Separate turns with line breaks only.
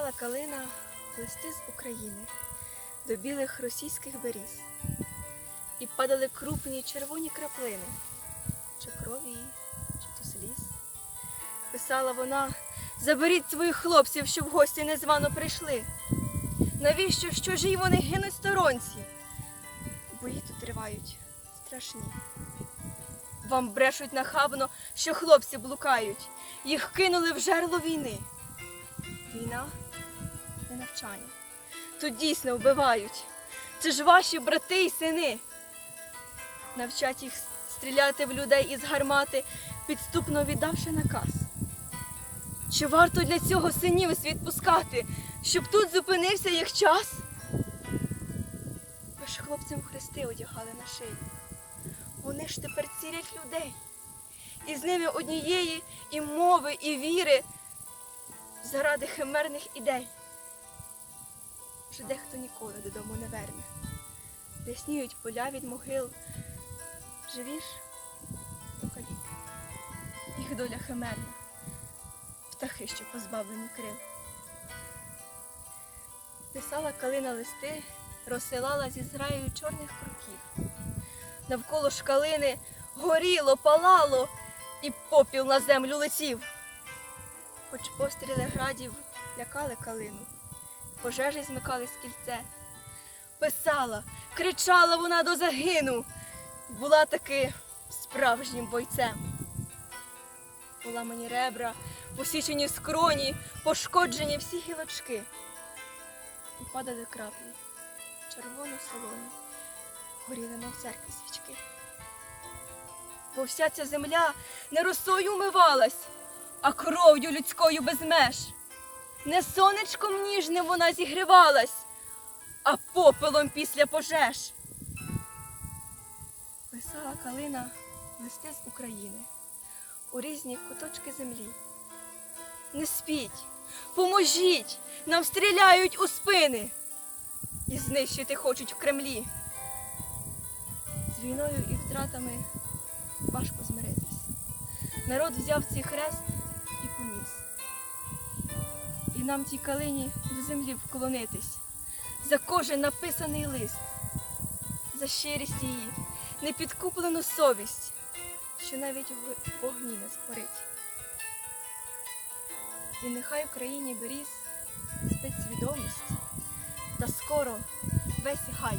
калина листи з України до білих російських беріз, і падали крупні червоні краплини, чи крові, чи то сліз. Писала вона, заберіть своїх хлопців, щоб гості незвано прийшли. Навіщо ж чужі вони гинуть сторонці? Бої тут тривають страшні. Вам брешуть нахабно, що хлопці блукають, їх кинули в жерло війни. Війна не навчання. Тут дійсно вбивають. Це ж ваші брати й сини. Навчать їх стріляти в людей із гармати, підступно віддавши наказ. Чи варто для цього синів світ пускати, щоб тут зупинився їх час? Ви ж хлопцям хрести одягали на шию. Вони ж тепер цілять людей. І з ними однієї і мови, і віри заради химерних ідей. Вже дехто ніколи додому не верне. Рясніють поля від могил. Живі ж до. Їх доля химерна. Птахи, що позбавлені крил. Писала калина листи, розсилала зі зграєю чорних круків. Навколо ж калини горіло, палало, і попіл на землю летів. Хоч постріли градів лякали калину, пожежі змикали з кільце. Писала, кричала вона до загину, була таки справжнім бойцем. Була мені ребра, посічені скроні, пошкоджені всі гілочки. І падали краплі, червоно солоні, горіли на церкві свічки. Бо вся ця земля не росою умивалась, а кров'ю людською без меж. Не сонечком ніжним вона зігрівалась, а попелом після пожеж. Писала калина листи з України у різні куточки землі. Не спіть, поможіть, нам стріляють у спини і знищити хочуть в Кремлі. З війною і втратами важко змиритись. Народ взяв цей хрест поніс. І нам тій калині до землі вклонитись за кожен написаний лист, за щирість її, непідкуплену совість, що навіть в вогні не спорить. І нехай в країні беріз спить та скоро весь гай